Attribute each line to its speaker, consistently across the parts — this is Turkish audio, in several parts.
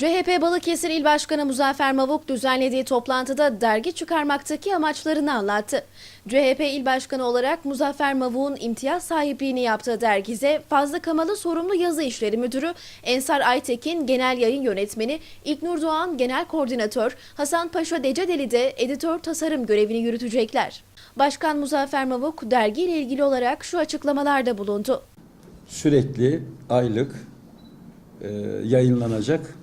Speaker 1: CHP Balıkesir İl Başkanı Muzaffer Mavuk düzenlediği toplantıda dergi çıkarmaktaki amaçlarını anlattı. CHP İl Başkanı olarak Muzaffer Mavuk'un imtiyaz sahipliğini yaptığı dergize Fazlı Kamalı Sorumlu Yazı İşleri Müdürü, Ensar Aytekin Genel Yayın Yönetmeni, İlknur Doğan Genel Koordinatör, Hasan Paşa Decedeli de editör tasarım görevini yürütecekler. Başkan Muzaffer Mavuk dergiyle ilgili olarak şu açıklamalarda bulundu.
Speaker 2: sürekli aylık e, yayınlanacak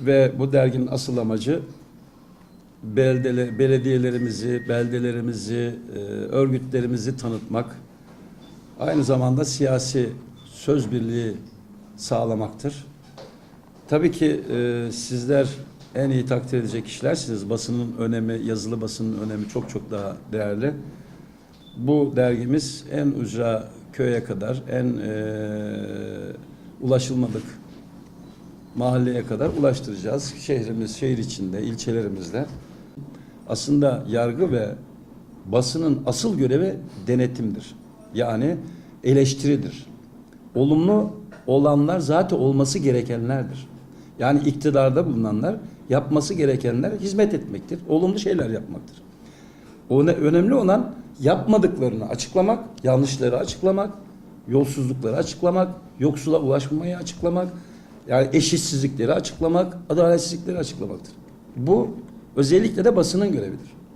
Speaker 2: ve bu derginin asıl amacı beldele, belediyelerimizi, beldelerimizi, e, örgütlerimizi tanıtmak, aynı zamanda siyasi söz birliği sağlamaktır. Tabii ki e, sizler en iyi takdir edecek kişilersiniz. Basının önemi, yazılı basının önemi çok çok daha değerli. Bu dergimiz en ucra köye kadar, en e, ulaşılmadık mahalleye kadar ulaştıracağız. Şehrimiz, şehir içinde, ilçelerimizde. Aslında yargı ve basının asıl görevi denetimdir. Yani eleştiridir. Olumlu olanlar zaten olması gerekenlerdir. Yani iktidarda bulunanlar yapması gerekenler hizmet etmektir. Olumlu şeyler yapmaktır. O ne- önemli olan yapmadıklarını açıklamak, yanlışları açıklamak, yolsuzlukları açıklamak, yoksula ulaşmamayı açıklamak, yani eşitsizlikleri açıklamak, adaletsizlikleri açıklamaktır. Bu özellikle de basının görevidir.